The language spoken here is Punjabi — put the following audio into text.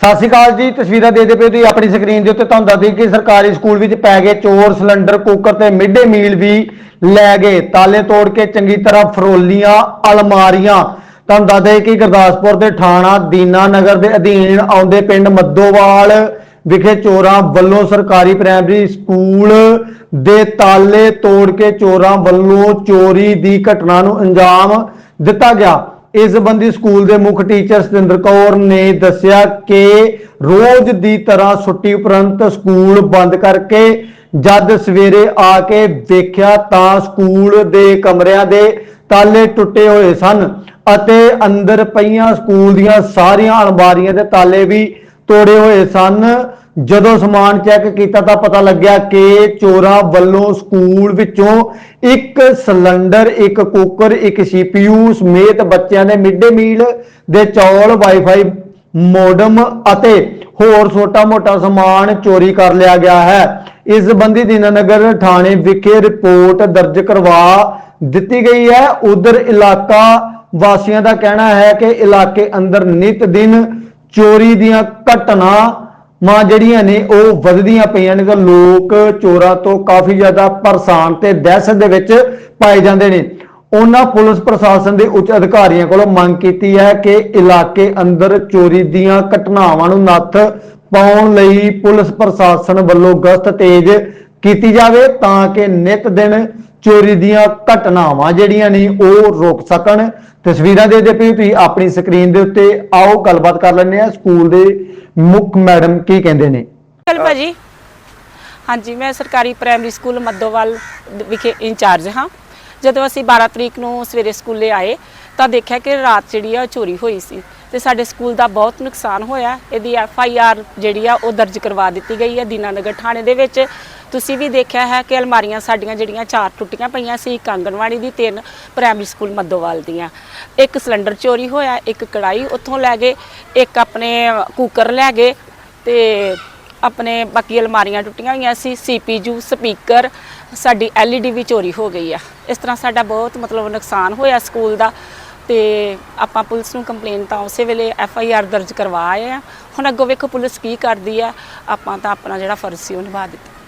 ਸਤਿ ਸ਼੍ਰੀ ਅਕਾਲ ਜੀ, ਤਸਵੀਰਾਂ ਦੇਖਦੇ ਪਏ ਤੁਸੀਂ ਆਪਣੀ ਸਕਰੀਨ ਦੇ ਉੱਤੇ। ਤੁਹਾਨੂੰ ਦੱਸ ਦਈਏ ਕਿ ਸਰਕਾਰੀ ਸਕੂਲ ਵਿੱਚ ਪੈ ਗਏ ਚੋਰ, ਸਿਲੰਡਰ, ਕੁੱਕਰ ਤੇ ਮਿੱਡੇ ਮੀਲ ਵੀ ਲੈ ਗਏ। ਤਾਲੇ ਤੋੜ ਕੇ ਚੰਗੀ ਤਰ੍ਹਾਂ ਫਰੋਲੀਆਂ, ਅਲਮਾਰੀਆਂ। ਤੁਹਾਨੂੰ ਦੱਸ ਦਈਏ ਕਿ ਗੁਰਦਾਸਪੁਰ ਦੇ ਥਾਣਾ ਦੀਨਾ ਨਗਰ ਦੇ ਅਧੀਨ ਆਉਂਦੇ ਪਿੰਡ ਮੱਦੋਵਾਲ ਵਿਖੇ ਚੋਰਾਂ ਵੱਲੋਂ ਸਰਕਾਰੀ ਪ੍ਰਾਇਮਰੀ ਸਕੂਲ ਦੇ ਤਾਲੇ ਤੋੜ ਕੇ ਚੋਰਾਂ ਵੱਲੋਂ ਚੋਰੀ ਦੀ ਘਟਨਾ ਨੂੰ ਅੰਜਾਮ ਦਿੱਤਾ ਗਿਆ। ਇਸ ਸੰਬੰਧੀ ਸਕੂਲ ਦੇ ਮੁੱਖ ਟੀਚਰ ਸਤਿੰਦਰ ਕੌਰ ਨੇ ਦੱਸਿਆ ਕਿ ਰੋਜ਼ ਦੀ ਤਰ੍ਹਾਂ ਛੁੱਟੀ ਉਪਰੰਤ ਸਕੂਲ ਬੰਦ ਕਰਕੇ ਜਦ ਸਵੇਰੇ ਆ ਕੇ ਵੇਖਿਆ ਤਾਂ ਸਕੂਲ ਦੇ ਕਮਰਿਆਂ ਦੇ ਤਾਲੇ ਟੁੱਟੇ ਹੋਏ ਸਨ ਅਤੇ ਅੰਦਰ ਪਈਆਂ ਸਕੂਲ ਦੀਆਂ ਸਾਰੀਆਂ ਅਲਮਾਰੀਆਂ ਦੇ ਤਾਲੇ ਵੀ ਤੋੜੇ ਹੋਏ ਸਨ। ਜਦੋਂ ਸਮਾਨ ਚੈੱਕ ਕੀਤਾ ਤਾਂ ਪਤਾ ਲੱਗਿਆ ਕਿ ਚੋਰਾਂ ਵੱਲੋਂ ਸਕੂਲ ਵਿੱਚੋਂ ਇੱਕ ਸਿਲੰਡਰ, ਇੱਕ ਕੁੱਕਰ, ਇੱਕ CPU ਸਮੇਤ ਬੱਚਿਆਂ ਦੇ ਮਿਡ ਡੇ ਮੀਲ ਦੇ ਚੌਲ ਵਾਈਫਾਈ ਮੋਡਮ ਅਤੇ ਹੋਰ ਛੋਟਾ-ਮੋਟਾ ਸਮਾਨ ਚੋਰੀ ਕਰ ਲਿਆ ਗਿਆ ਹੈ। ਇਸ ਸੰਬੰਧੀ ਦੀਨਾਨਗਰ ਥਾਣੇ ਵਿਖੇ ਰਿਪੋਰਟ ਦਰਜ ਕਰਵਾ ਦਿੱਤੀ ਗਈ ਹੈ। ਉਧਰ ਇਲਾਕਾ ਵਾਸੀਆਂ ਦਾ ਕਹਿਣਾ ਹੈ ਕਿ ਇਲਾਕੇ ਅੰਦਰ ਨਿਤ ਦਿਨ ਚੋਰੀ ਦੀਆਂ ਘਟਨਾ ਮਾਂ ਜਿਹੜੀਆਂ ਨੇ, ਉਹ ਵੱਧਦੀਆਂ ਪਈਆਂ ਨੇ ਤਾਂ ਲੋਕ ਚੋਰਾਂ ਤੋਂ ਕਾਫੀ ਜ਼ਿਆਦਾ ਪਰੇਸ਼ਾਨ ਤੇ ਦਹਿਸ਼ਤ ਦੇ ਵਿੱਚ ਪਾਏ ਜਾਂਦੇ ਨੇ। ਉਹਨਾਂ ਪੁਲਿਸ ਪ੍ਰਸ਼ਾਸਨ ਦੇ ਉੱਚ ਅਧਿਕਾਰੀਆਂ ਕੋਲੋਂ ਮੰਗ ਕੀਤੀ ਹੈ ਕਿ ਇਲਾਕੇ ਅੰਦਰ ਚੋਰੀ ਦੀਆਂ ਘਟਨਾਵਾਂ ਨੂੰ ਨੱਥ ਪਾਉਣ ਲਈ ਪੁਲਿਸ ਪ੍ਰਸ਼ਾਸਨ ਵੱਲੋਂ ਗਸ਼ਤ ਤੇਜ਼ ਕੀਤੀ ਜਾਵੇ ਤਾਂ ਕਿ ਨਿਤ ਦਿਨ ਚੋਰੀ ਦੀਆਂ ਘਟਨਾਵਾਂ ਜਿਹੜੀਆਂ ਨੇ ਉਹ ਰੁਕ ਸਕਣ। ਤਸਵੀਰਾਂ ਦੇ ਦੇ ਪਈ ਤੁਸੀਂ ਆਪਣੀ ਸਕਰੀਨ ਦੇ ਉੱਤੇ। ਆਓ, ਗੱਲਬਾਤ ਕਰ ਲੈਂਦੇ ਆ ਸਕੂਲ ਦੇ ਮੁੱਖ ਮੈਡਮ ਕੀ ਕਹਿੰਦੇ ਨੇ। ਚਲ ਭਾਜੀ। ਹਾਂਜੀ, ਮੈਂ ਸਰਕਾਰੀ ਪ੍ਰਾਇਮਰੀ ਸਕੂਲ ਮੱਦੋਵਾਲ ਵਿਖੇ ਇੰਚਾਰਜ ਹਾਂ। ਜਦੋਂ ਅਸੀਂ 12 ਤਰੀਕ ਨੂੰ ਸਵੇਰੇ ਸਕੂਲੇ ਆਏ, ਤਾਂ ਦੇਖਿਆ ਕਿ ਰਾਤ ਜਿਹੜੀ ਆ ਚੋਰੀ ਹੋਈ ਸੀ ਤੇ ਸਾਡੇ ਸਕੂਲ ਦਾ ਬਹੁਤ ਨੁਕਸਾਨ ਹੋਇਆ। ਇਹਦੀ ਐਫ ਆਈ ਆਰ ਜਿਹੜੀ ਆ ਉਹ ਦਰਜ ਕਰਵਾ ਦਿੱਤੀ ਗਈ ਹੈ ਦੀਨਾਨਗਰ ਥਾਣੇ ਦੇ ਵਿੱਚ। ਤੁਸੀਂ ਵੀ ਦੇਖਿਆ ਹੈ ਕਿ ਅਲਮਾਰੀਆਂ ਸਾਡੀਆਂ ਜਿਹੜੀਆਂ ਚਾਰ ਟੁੱਟੀਆਂ ਪਈਆਂ ਸੀ, ਇੱਕ ਆਂਗਣਵਾੜੀ ਦੀ, ਤਿੰਨ ਪ੍ਰਾਇਮਰੀ ਸਕੂਲ ਮੱਦੋਵਾਲ ਦੀਆਂ। ਇੱਕ ਸਿਲੰਡਰ ਚੋਰੀ ਹੋਇਆ, ਇੱਕ ਕੜਾਈ ਉੱਥੋਂ ਲੈ ਗਏ, ਇੱਕ ਆਪਣੇ ਕੁੱਕਰ ਲੈ ਗਏ ਤੇ ਆਪਣੇ ਬਾਕੀ ਅਲਮਾਰੀਆਂ ਟੁੱਟੀਆਂ ਹੋਈਆਂ ਸੀ ਸੀਪੀਯੂ ਸਪੀਕਰ ਸਾਡੀ ਐਲਈਡੀ ਵੀ ਚੋਰੀ ਹੋ ਗਈ ਆ। ਇਸ ਤਰ੍ਹਾਂ ਸਾਡਾ ਬਹੁਤ ਮਤਲਬ ਨੁਕਸਾਨ ਹੋਇਆ ਸਕੂਲ ਦਾ ਤੇ ਆਪਾਂ ਪੁਲਿਸ ਨੂੰ ਕੰਪਲੇਨ ਤਾਂ ਉਸੇ ਵੇਲੇ ਐਫ ਆਈ ਆਰ ਦਰਜ ਕਰਵਾ ਆਏ ਆ। ਹੁਣ ਅੱਗੋਂ ਵੇਖੋ ਪੁਲਿਸ ਕੀ ਕਰਦੀ ਆ, ਆਪਾਂ ਤਾਂ ਆਪਣਾ ਜਿਹੜਾ ਫਰਜ਼ ਸੀ ਉਹ ਨਿਭਾ ਦਿੱਤਾ।